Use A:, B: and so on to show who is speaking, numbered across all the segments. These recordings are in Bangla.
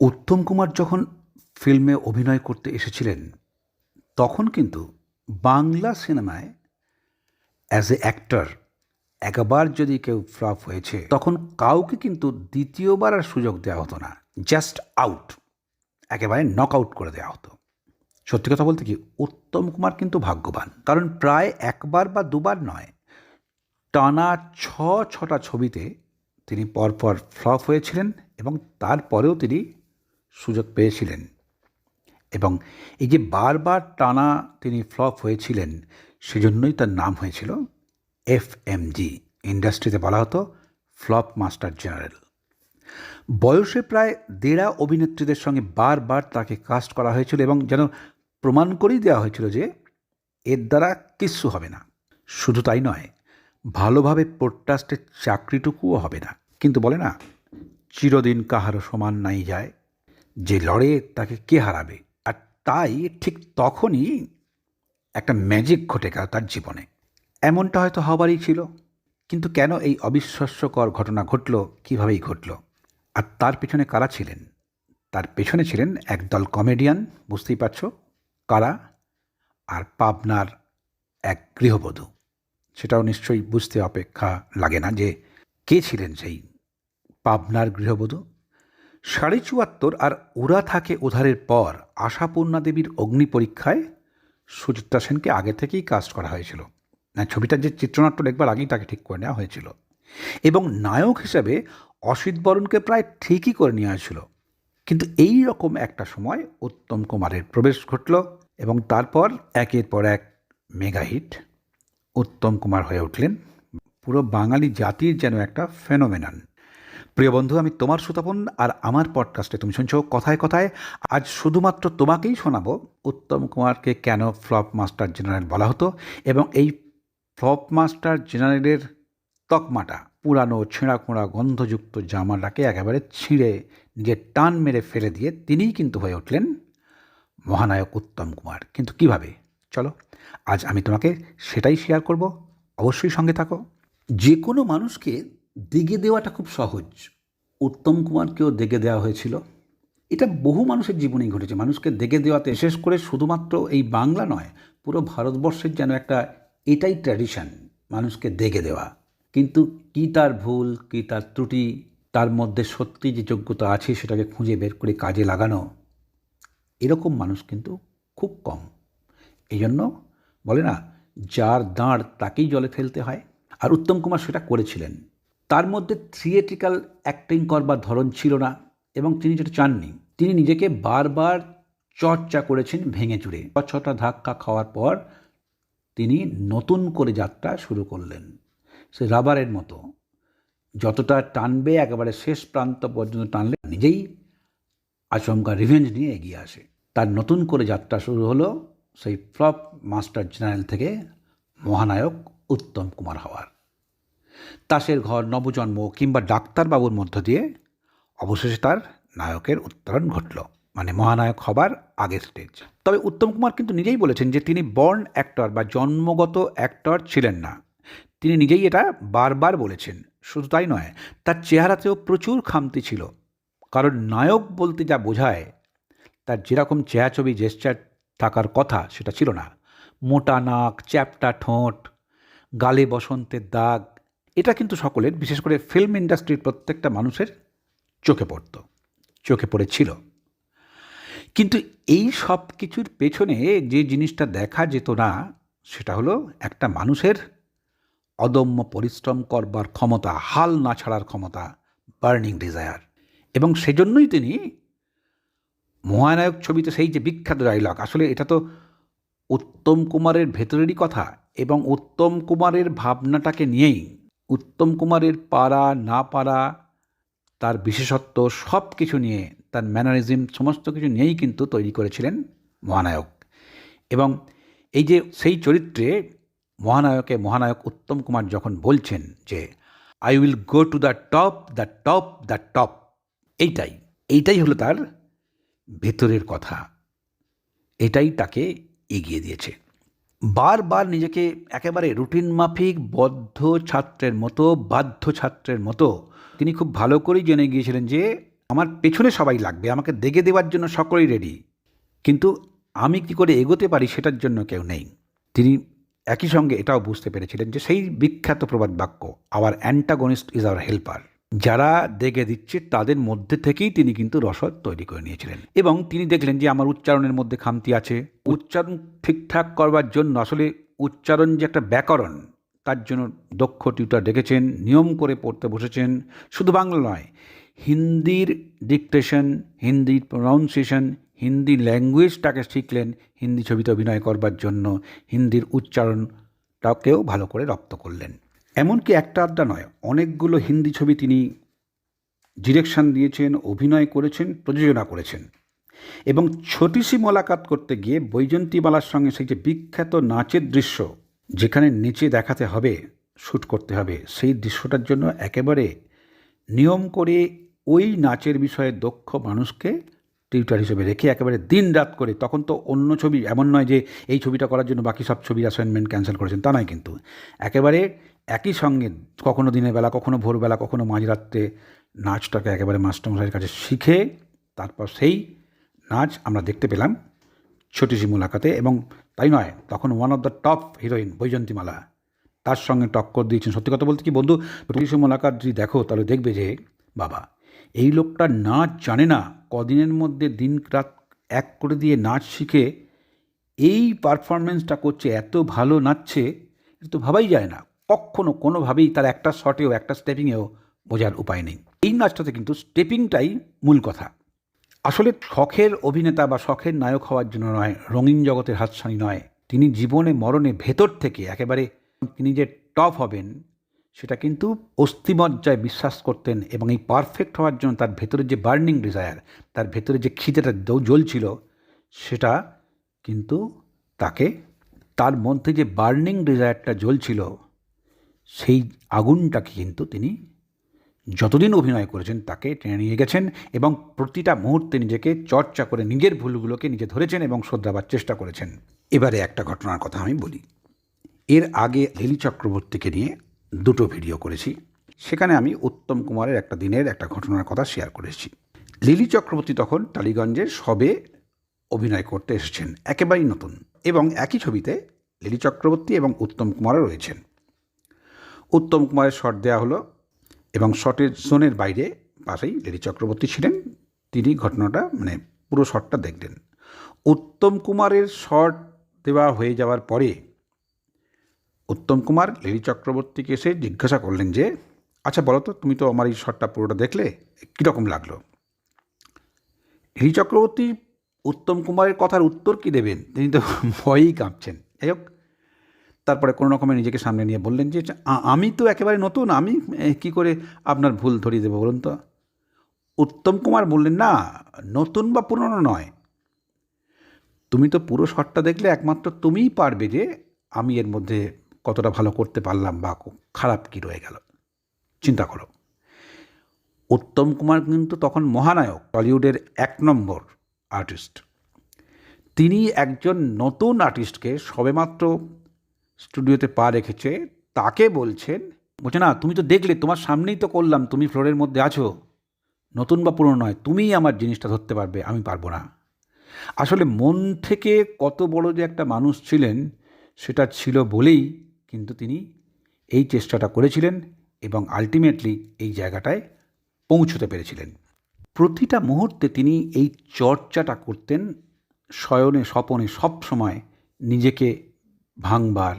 A: উত্তম কুমার যখন ফিল্মে অভিনয় করতে এসেছিলেন, তখন কিন্তু বাংলা সিনেমায় অ্যাজ এ অ্যাক্টর একবার যদি কেউ ফ্লপ হয়েছে, তখন কাউকে কিন্তু দ্বিতীয়বার আর সুযোগ দেওয়া হতো না। জাস্ট আউট একেবারে নক আউট করে দেওয়া হতো। সত্যি কথা বলতে কি, উত্তম কুমার কিন্তু ভাগ্যবান। কারণ প্রায় একবার বা দুবার নয়, টানা ছ, ছটা ছবিতে তিনি পরপর ফ্লপ হয়েছিলেন এবং তারপরেও তিনি সুযোগ পেয়েছিলেন। এবং এই যে বারবার টানা তিনি ফ্লপ হয়েছিলেন, সেজন্যই তার নাম হয়েছিল এফ এম জি ইন্ডাস্ট্রিতে বলা হতো ফ্লপ মাস্টার জেনারেল। বয়সে প্রায় দেড়া অভিনেত্রীদের সঙ্গে বারবার তাকে কাস্ট করা হয়েছিল এবং যেন প্রমাণ করেই দেওয়া হয়েছিল যে এর দ্বারা কিচ্ছু হবে না। শুধু তাই নয়, ভালোভাবে পডকাস্টের চাকরিটুকুও হবে না। কিন্তু বলে না, চিরদিন কাহারও সমান নাই যায়। যে লড়ে তাকে কে হারাবে? আর তাই ঠিক তখনই একটা ম্যাজিক ঘটে গেল তার জীবনে। এমনটা হয়তো হবারই ছিল, কিন্তু কেন এই অবিশ্বাস্যকর ঘটনা ঘটল, কীভাবেই ঘটল? আর তার পেছনে কারা ছিলেন? তার পেছনে ছিলেন একদল কমেডিয়ান বুঝতেই পারছ? কারা? আর পাবনার এক গৃহবধূ। সেটাও নিশ্চয়ই বুঝতে অপেক্ষা লাগে না যে কে ছিলেন সেই পাবনার গৃহবধূ? সাড়ে চুয়াত্তর আর ওরা থাকে উধারের পর আশাপূর্ণা দেবীর অগ্নি পরীক্ষায় সুচিত্রা সেনকে আগে থেকেই কাস্ট করা হয়েছিল। ছবিটার যে চিত্রনাট্য দেখবার আগেই তাকে ঠিক করে নেওয়া হয়েছিল। এবং নায়ক হিসেবে অসিত বরণকে প্রায় ঠিকই করে নেওয়া হয়েছিল। কিন্তু এই রকম একটা সময় উত্তম কুমারের প্রবেশ ঘটল এবং তারপর একের পর এক মেগা হিট উত্তম কুমার হয়ে উঠলেন। পুরো বাঙালি জাতির যেন একটা ফেনোমেনান প্রিয় বন্ধু, আমি তোমার সুতাপন আর আমার পডকাস্টে তুমি শুনছো কথায় কথায়। আজ শুধুমাত্র তোমাকেই শোনাবো উত্তম কুমারকে কেন ফ্লপ মাস্টার জেনারেল বলা হতো এবং এই ফ্লপ মাস্টার জেনারেলের তকমাটা, পুরানো ছেঁড়া খোঁড়া গন্ধযুক্ত জামাটাকে একেবারে ছিঁড়ে নিজের টান মেরে ফেলে দিয়ে তিনিই কিন্তু হয়ে উঠলেন মহানায়ক উত্তম কুমার। কিন্তু কীভাবে? চলো, আজ আমি তোমাকে সেটাই শেয়ার করব। অবশ্যই সঙ্গে থাকো। যে কোনো মানুষকে দিগে দেওয়াটা খুব সহজ। উত্তম কুমারকেও দেগে দেওয়া হয়েছিল। এটা বহু মানুষের জীবনেই ঘটেছে। মানুষকে দেগে দেওয়াতে, বিশেষ করে শুধুমাত্র এই বাংলা নয়, পুরো ভারতবর্ষের যেন একটা এটাই ট্র্যাডিশন মানুষকে দেগে দেওয়া। কিন্তু কী তার ভুল, কি তার ত্রুটি, তার মধ্যে সত্যি যে যোগ্যতা আছে সেটাকে খুঁজে বের করে কাজে লাগানো, এরকম মানুষ কিন্তু খুব কম। এই জন্য বলে না, যার দাঁড় তাকেই জলে ফেলতে হয়। আর উত্তম কুমার সেটা করেছিলেন। তার মধ্যে থিয়েট্রিক্যাল অ্যাক্টিং করবার ধরন ছিল না এবং তিনি যেটা চাননি, তিনি নিজেকে বারবার চর্চা করেছেন ভেঙে চুরে। ছটা ধাক্কা খাওয়ার পর তিনি নতুন করে যাত্রা শুরু করলেন। সে রাবারের মতো। যতটা টানবে একেবারে শেষ প্রান্ত পর্যন্ত টানলে নিজেই আচমকা রিভেঞ্জ নিয়ে এগিয়ে আসে। তার নতুন করে যাত্রা শুরু হলো সেই ফ্লপ মাস্টার জেনারেল থেকে মহানায়ক উত্তম কুমার হওয়ার। তাসের ঘর নবজন্ম কিংবা ডাক্তারবাবুর মধ্য দিয়ে অবশেষে তার নায়কের উত্তরণ ঘটল মানে মহানায়ক হবার আগের স্টেজ তবে উত্তম কুমার কিন্তু নিজেই বলেছেন যে তিনি বর্ন অ্যাক্টর বা জন্মগত অ্যাক্টর ছিলেন না। তিনি নিজেই এটা বারবার বলেছেন। শুধু তাই নয়, তার চেহারাতেও প্রচুর খামতি ছিল। কারণ নায়ক বলতে যা বোঝায়, তার যেরকম চেহাছবি জেস্টার থাকার কথা সেটা ছিল না। মোটা নাক, চ্যাপটা ঠোঁট, গালে বসন্তের দাগ এটা কিন্তু সকলের, বিশেষ করে ফিল্ম ইন্ডাস্ট্রির প্রত্যেকটা মানুষের চোখে পড়ত, চোখে পড়েছিল। কিন্তু এই সব কিছুর পেছনে যে জিনিসটা দেখা যেত না, সেটা হলো একটা মানুষের অদম্য পরিশ্রম করবার ক্ষমতা, হাল না ছাড়ার ক্ষমতা বার্নিং ডিজায়ার এবং সেজন্যই তিনি মহানায়ক ছবিতে সেই যে বিখ্যাত ডায়লগ আসলে এটা তো উত্তম কুমারের ভেতরেরই কথা এবং উত্তম কুমারের ভাবনাটাকে নিয়েই উত্তম কুমারের পারা না পারা তার বিশেষত্ব সব কিছু নিয়ে, তার ম্যানারিজম সমস্ত কিছু নিয়েই কিন্তু তৈরি করেছিলেন মহানায়ক। এবং এই যে সেই চরিত্রে মহানায়কে মহানায়ক উত্তম কুমার যখন বলছেন যে I will go to the top the top the top এইটাই এইটাই হলো তার ভেতরের কথা। এটাই তাকে এগিয়ে দিয়েছে। বারবার নিজেকে একেবারে রুটিন মাফিক, বদ্ধ ছাত্রের মতো, বাধ্য ছাত্রের মতো তিনি খুব ভালো করেই জেনে গিয়েছিলেন যে আমার পেছনে সবাই লাগবে, আমাকে দেখে দেওয়ার জন্য সকলেই রেডি কিন্তু আমি কি করে এগোতে পারি সেটার জন্য কেউ নেই। তিনি একই সঙ্গে এটাও বুঝতে পেরেছিলেন যে সেই বিখ্যাত প্রবাদ বাক্য our antagonist is our helper যারা দেখে দিচ্ছে, তাদের মধ্যে থেকেই তিনি কিন্তু রসদ তৈরি করে নিয়েছিলেন। এবং তিনি দেখলেন যে আমার উচ্চারণের মধ্যে খামতি আছে। উচ্চারণ ঠিকঠাক করবার জন্য আসলে উচ্চারণ যে একটা ব্যাকরণ, তার জন্য দক্ষ টিউটার ডেকেছেন, নিয়ম করে পড়তে বসেছেন। শুধু বাংলা নয়, হিন্দির ডিকটেশন হিন্দির প্রনাউন্সিয়েশন হিন্দি ল্যাঙ্গুয়েজটাকে শিখলেন, হিন্দি ছবিতে অভিনয় করবার জন্য, হিন্দির উচ্চারণটাকেও ভালো করে রপ্ত করলেন। এমনকি একটা আড্ডা নয়, অনেকগুলো হিন্দি ছবি তিনি ডিরেকশন দিয়েছেন, অভিনয় করেছেন, প্রযোজনা করেছেন। এবং ছোটিসি মোলাকাত করতে গিয়ে বৈজয়ন্তীমালার সঙ্গে সেই যে বিখ্যাত নাচের দৃশ্য, যেখানে নিচে দেখাতে হবে শ্যুট করতে হবে, সেই দৃশ্যটার জন্য একেবারে নিয়ম করে ওই নাচের বিষয়ে দক্ষ মানুষকে টিউটার হিসেবে রেখে একেবারে দিন রাত করে, তখন তো অন্য ছবি, এমন নয় যে এই ছবিটা করার জন্য বাকি সব ছবির অ্যাসাইনমেন্ট ক্যান্সেল করেছেন, তা নয় কিন্তু। একেবারে একই সঙ্গে কখনো দিনের বেলা, কখনো ভোরবেলা, কখনো মাঝরাত্রে নাচটাকে একেবারে মাস্টারমশাইয়ের কাছে শিখে তারপর সেই নাচ আমরা দেখতে পেলাম ছোটিসি মুলাকাতে এবং তাই নয়, তখন one of the top heroine Vyjayanthimala. তার সঙ্গে টক্কর দিয়েছেন। সত্যি কথা বলতে কি বন্ধু? ছোটিসি মুলাকাত যদি দেখো, তাহলে দেখবে যে, বাবা, এই লোকটা নাচ জানে না কদিনের মধ্যে দিন রাত এক করে দিয়ে নাচ শিখে এই পারফরমেন্সটা করছে, এত ভালো নাচছে, এটা তো ভাবাই যায় না। কখনো কোনোভাবেই তার একটা শটেও, একটা স্টেপিংয়েও বোঝার উপায় নেই। এই নাচটাতে কিন্তু স্টেপিংটাই মূল কথা। আসলে শখের অভিনেতা বা শখের নায়ক হওয়ার জন্য নয়, রঙিন জগতের হাতছানি নয়। তিনি জীবনে, মরণে ভেতর থেকে একেবারে তিনি যে টপ হবেন, সেটা কিন্তু অস্থিমজ্জায় বিশ্বাস করতেন এবং এই পারফেক্ট হওয়ার জন্য তার ভেতরে যে বার্নিং ডিজায়ার তার ভেতরে যে খিদেটা জ্বলছিল, সেটা কিন্তু তাকে, তার মধ্যে যে বার্নিং ডিজায়ারটা জ্বলছিল সেই আগুনটাকে কিন্তু তিনি যতদিন অভিনয় করেছেন তাকে টেনে নিয়ে গেছেন এবং প্রতিটা মুহূর্তে নিজেকে চর্চা করে নিজের ভুলগুলোকে নিজে ধরেছেন এবং শ্রদ্ধাবার চেষ্টা করেছেন। এবারে একটা ঘটনার কথা আমি বলি। এর আগে লিলি চক্রবর্তীকে নিয়ে দুটো ভিডিও করেছি। সেখানে আমি উত্তম কুমারের একটা দিনের একটা ঘটনার কথা শেয়ার করেছি লিলি চক্রবর্তী তখন টালিগঞ্জে সবে অভিনয় করতে এসেছেন, একেবারেই নতুন এবং একই ছবিতে লিলি চক্রবর্তী এবং উত্তম কুমারও রয়েছেন। উত্তম কুমারের শট দেওয়া হলো এবং শটের জোনের বাইরে পাশেই লেডি চক্রবর্তী ছিলেন। তিনি ঘটনাটা মানে পুরো শটটা দেখলেন। উত্তম কুমারের শট দেওয়া হয়ে যাওয়ার পরে উত্তম কুমার লেডি চক্রবর্তীকে এসে জিজ্ঞাসা করলেন যে আচ্ছা বলো তো, তুমি তো আমার এই শটটা পুরোটা দেখলে কীরকম লাগল? লেডি চক্রবর্তী, উত্তম কুমারের কথার উত্তর কী দেবেন? তিনি তো ভয়েই কাঁপছেন। যাই হোক তারপরে কোনো রকমে নিজেকে সামনে নিয়ে বললেন যে আমি তো একেবারে নতুন, আমি কি করে আপনার ভুল ধরিয়ে দেবো বলুন তো? উত্তম কুমার বললেন, না, নতুন বা পুরনো নয়। তুমি তো পুরো শটটা দেখলে একমাত্র তুমিই পারবে যে আমি এর মধ্যে কতটা ভালো করতে পারলাম বা খারাপ কি রয়ে গেল। চিন্তা করো। উত্তম কুমার কিন্তু তখন মহানায়ক, টলিউডের এক নম্বর আর্টিস্ট। তিনি একজন নতুন আর্টিস্টকে সবেমাত্র স্টুডিওতে পা রেখেছে, তাকে বলছেন, বলছে, না, তুমি তো দেখলে, তোমার সামনেই তো করলাম, তুমি ফ্লোরের মধ্যে আছো। নতুন বা পুরনো নয়, তুমিই আমার জিনিসটা ধরতে পারবে, আমি পারব না। আসলে মন থেকে কত বড় যে একটা মানুষ ছিলেন, সেটা ছিল বলেই কিন্তু তিনি এই চেষ্টাটা করেছিলেন এবং আলটিমেটলি এই জায়গাটায় পৌঁছতে পেরেছিলেন। প্রতিটা মুহূর্তে তিনি এই চর্চাটা করতেন, শয়নে, স্বপনে সব সময় নিজেকে ভাঙবার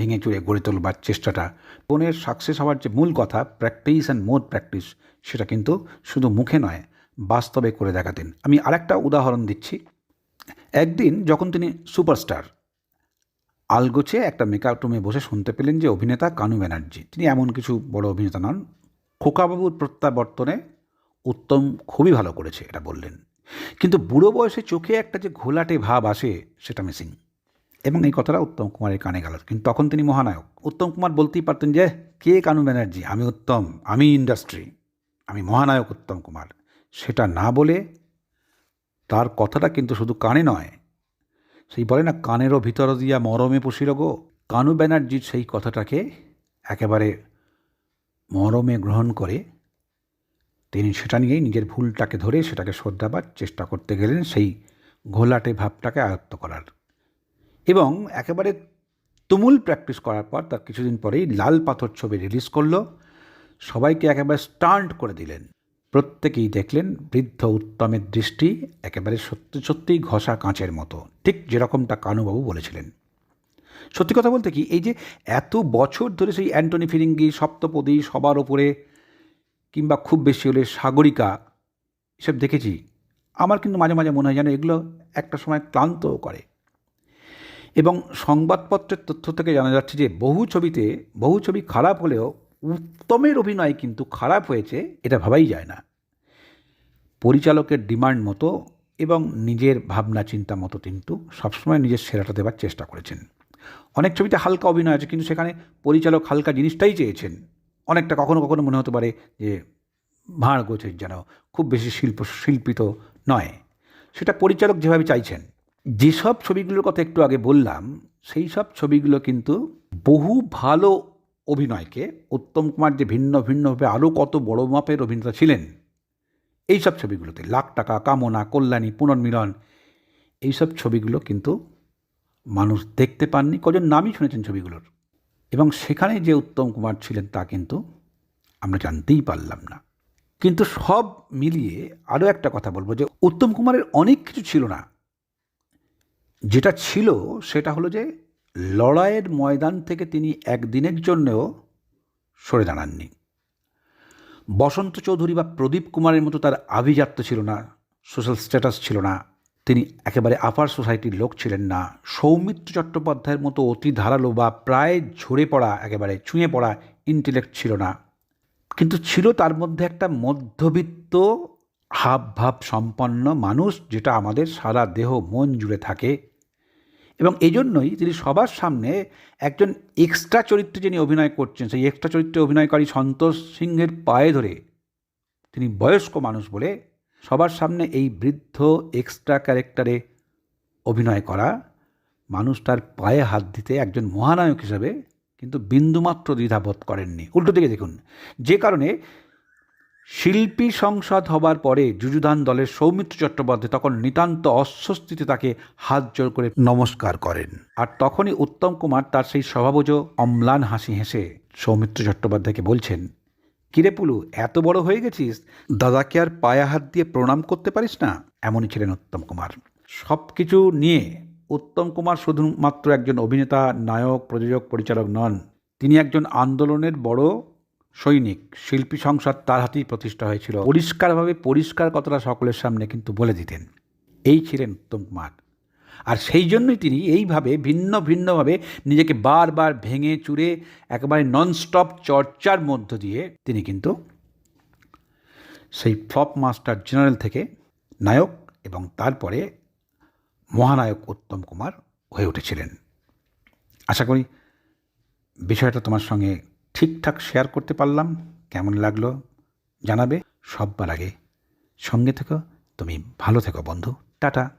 A: ভেঙে চুরে গড়ে তোলবার চেষ্টাটা। মনের সাকসেস হওয়ার যে মূল কথা, প্র্যাকটিস অ্যান্ড মোর প্র্যাকটিস সেটা কিন্তু শুধু মুখে নয়, বাস্তবে করে দেখাতেন। আমি আরেকটা উদাহরণ দিচ্ছি। একদিন যখন তিনি সুপারস্টার আলগোছে একটা মেকআপ রুমে বসে শুনতে পেলেন যে অভিনেতা কানু ব্যানার্জি। তিনি এমন কিছু বড় অভিনেতা নন, খোকাবাবুর প্রত্যাবর্তনে উত্তম খুবই ভালো করেছে, এটা বললেন। কিন্তু বুড়ো বয়সে চোখে একটা যে ঘোলাটে ভাব আসে, সেটা মিসিং এবং এই কথাটা উত্তম কুমারের কানে গেল। কিন্তু তখন তিনি মহানায়ক। উত্তম কুমার বলতেই পারতেন যে, কে কানু ব্যানার্জি? আমি উত্তম, আমি ইন্ডাস্ট্রি আমি মহানায়ক উত্তম কুমার। সেটা না বলে তার কথাটা কিন্তু শুধু কানে নয়, সেই বলে না, কানেরও ভিতর দিয়া মরমে পুষিল গো। কানু ব্যানার্জির সেই কথাটাকে একেবারে মরমে গ্রহণ করে তিনি সেটা নিয়েই নিজের ভুলটাকে ধরে সেটাকে শোধরাবার চেষ্টা করতে গেলেন সেই ঘোলাটে ভাবটাকে আয়ত্ত করার। এবং একেবারে তুমুল প্র্যাকটিস করার পর তার কিছুদিন পরেই লাল পাথর ছবি রিলিজ করল। সবাইকে একেবারে স্টান্ট করে দিলেন। প্রত্যেকেই দেখলেন বৃদ্ধ উত্তমের দৃষ্টি একেবারে সত্যি সত্যিই ঘষা কাঁচের মতো। ঠিক যেরকমটা কানুবাবু বলেছিলেন। সত্যি কথা বলতে কি, এই যে এত বছর ধরে সেই অ্যান্টনি ফিরিঙ্গি, সপ্তপদী, সবার ওপরে, কিংবা খুব বেশি হলে সাগরিকা, এসব দেখেছি। আমার কিন্তু মাঝে মাঝে মনে হয় যেন এগুলো একটা সময় ক্লান্তও করে। এবং সংবাদপত্রের তথ্য থেকে জানা যাচ্ছে যে বহু ছবিতে, বহু ছবি খারাপ হলেও উত্তমের অভিনয় কিন্তু খারাপ হয়েছে, এটা ভাবাই যায় না। পরিচালকের ডিমান্ড মতো এবং নিজের ভাবনা, চিন্তা মতো কিন্তু সবসময় নিজের সেরাটা দেওয়ার চেষ্টা করেছেন। অনেক ছবিতে হালকা অভিনয় আছে, কিন্তু সেখানে পরিচালক হালকা জিনিসটাই চেয়েছেন। অনেকটা কখনো কখনো মনে হতে পারে যে ভাঁড় গোছের যেন খুব বেশি শিল্প, শিল্পিত নয়। সেটা পরিচালক যেভাবে চাইছেন যেসব ছবিগুলোর কথা একটু আগে বললাম, সেই সব ছবিগুলো কিন্তু বহু ভালো অভিনয়কে, উত্তম কুমার যে ভিন্ন ভিন্নভাবে আরও কত বড় মাপের অভিনেতা ছিলেন এই সব ছবিগুলোতে লাখ টাকা, কামনা, কল্যাণী, পুনর্মিলন, এইসব ছবিগুলো কিন্তু মানুষ দেখতে পাননি। কজন নামই শুনেছেন ছবিগুলোর। এবং সেখানে যে উত্তম কুমার ছিলেন তা কিন্তু আমরা জানতেই পারলাম না। কিন্তু সব মিলিয়ে আরও একটা কথা বলব যে, উত্তম কুমারের অনেক কিছু ছিল না। যেটা ছিল সেটা হলো যে লড়াইয়ের ময়দান থেকে তিনি একদিনের জন্যও সরে দাঁড়াননি। বসন্ত চৌধুরী বা প্রদীপ কুমারের মতো তার আভিজাত্য ছিল না, সোশ্যাল স্ট্যাটাস ছিল না, তিনি একেবারে আপার সোসাইটির লোক ছিলেন না। সৌমিত্র চট্টোপাধ্যায়ের মতো অতি ধারালো বা প্রায় ঝরে পড়া, একেবারে ছুঁয়ে পড়া ইন্টেলেক্ট ছিল না। কিন্তু ছিল তার মধ্যে একটা মধ্যবিত্ত, হাবভাব সম্পন্ন মানুষ যেটা আমাদের সারা দেহ, মন জুড়ে থাকে। এবং এই জন্যই তিনি সবার সামনে একজন এক্সট্রা চরিত্রে যিনি অভিনয় করছেন, সেই এক্সট্রা চরিত্রে অভিনয়কারী সন্তোষ সিংহের পায়ে ধরে তিনি বয়স্ক মানুষ বলে সবার সামনে এই বৃদ্ধ এক্সট্রা ক্যারেক্টারে অভিনয় করা, মানুষ তার পায়ে হাত দিতে একজন মহানায়ক হিসাবে কিন্তু বিন্দুমাত্র দ্বিধাবোধ করেননি। উল্টো দিকে দেখুন, যে কারণে শিল্পী সংসদ হবার পরে যুযুধান দলের সৌমিত্র চট্টোপাধ্যায় তখন নিতান্ত অস্বস্তিতে তাকে হাত জোর করে নমস্কার করেন। আর তখনই উত্তম কুমার তার সেই স্বভাবজ অম্লান হাসি হেসে সৌমিত্র চট্টোপাধ্যায়কে বলছেন কিরে পুলু এত বড় হয়ে গেছিস? দাদাকে আর পায়ে হাত দিয়ে প্রণাম করতে পারিস না? এমনই ছিলেন উত্তম কুমার। সব কিছু নিয়ে উত্তম কুমার শুধুমাত্র একজন অভিনেতা নায়ক প্রযোজক পরিচালক নন। তিনি একজন আন্দোলনের বড় সৈনিক, শিল্পী সংসদ তার হাতেই প্রতিষ্ঠা হয়েছিল। পরিষ্কারভাবে পরিষ্কার কথাটা সকলের সামনে কিন্তু বলে দিতেন। এই ছিলেন উত্তম কুমার। আর সেই জন্যই তিনি এইভাবে ভিন্ন ভিন্নভাবে নিজেকে বারবার ভেঙে চুরে একেবারে ননস্টপ চর্চার মধ্য দিয়ে তিনি কিন্তু সেই ফ্লপ মাস্টার জেনারেল থেকে নায়ক এবং তারপরে মহানায়ক উত্তম কুমার হয়ে উঠেছিলেন। আশা করি বিষয়টা তোমার সঙ্গে ঠিকঠাক শেয়ার করতে পারলাম। কেমন লাগল জানাবে সববার আগে। সঙ্গে থেকো, তুমি ভালো থেকো বন্ধু। টাটা।